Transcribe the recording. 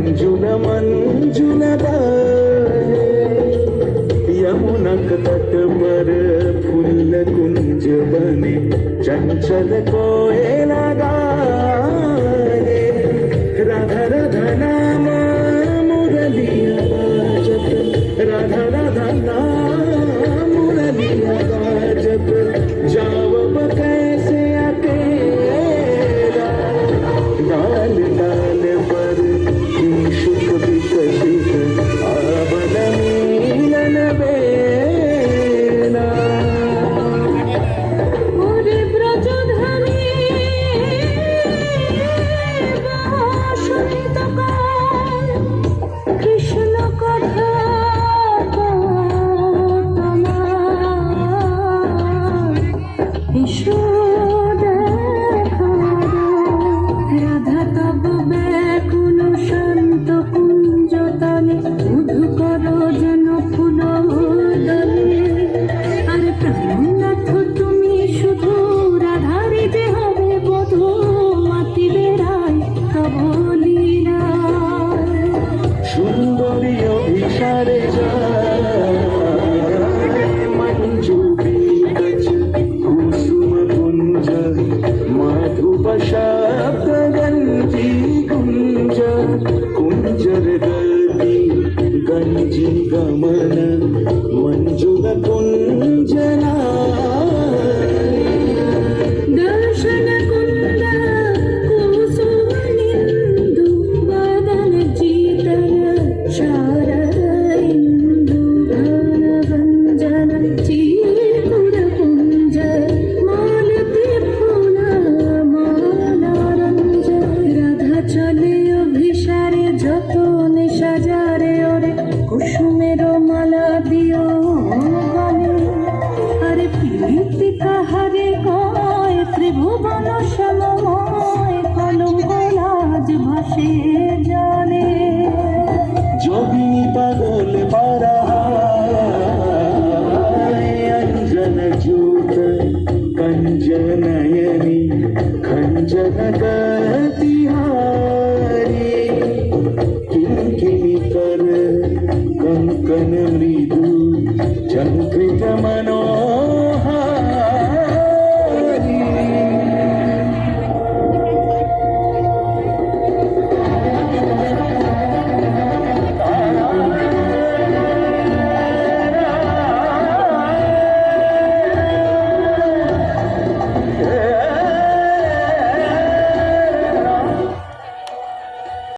మంజుల మంజులద యమునక తటమర ఫుల్ల కుంజవని చంచల కోయలగా. Jumbo. দিও গলে আরে প্রীতি কাহারে কয়, ত্রিভুবন সময় কলম কলাজ ভাসে জলে জবিনী পাগল মারা অঞ্জন জুত কঞ্জনয়নী খঞ্জন গতিহারি কিঙ্কিনি কর কঙ্কন মৃদু ಕಂಕೃತ ಮನೋ